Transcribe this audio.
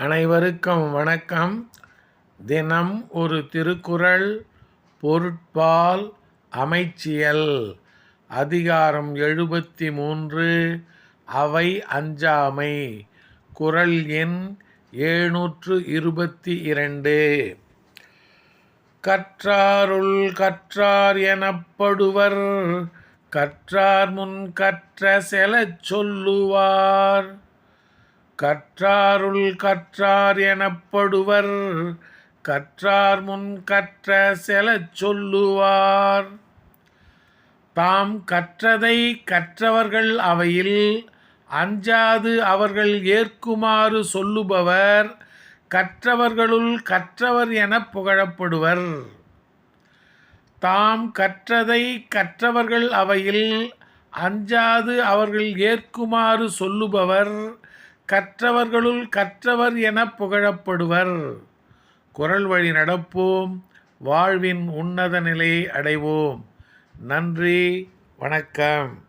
அனைவருக்கும் வணக்கம். தினம் ஒரு திருக்குறள் பொருட்பால் அமைச்சியல். அதிகாரம் எழுபத்தி மூன்று அவை அஞ்சாமை. குரல் எண் எழுநூற்று இருபத்தி இரண்டு கற்றாருள் கற்றார் எனப்படுவர் கற்றார் முன் கற்ற செலச் சொல்லுவார். கற்றாருள் கற்றார் எனப்படுவர். கற்றார் முன் கற்ற செலச் சொல்லுவார். தாம் கற்றதை கற்றவர்கள் அவையில் அஞ்சாது அவர்கள் ஏற்குமாறு சொல்லுபவர். கற்றவர்களுள் கற்றவர் என புகழப்படுவர். தாம் கற்றதை கற்றவர்கள் அவையில் அஞ்சாது அவர்கள் ஏற்குமாறு சொல்லுபவர். கற்றவர்களுள் கற்றவர் என புகழப்படுவர். குரல் வழி நடப்போம். வாழ்வின் உன்னத நிலையை அடைவோம். நன்றி. வணக்கம்.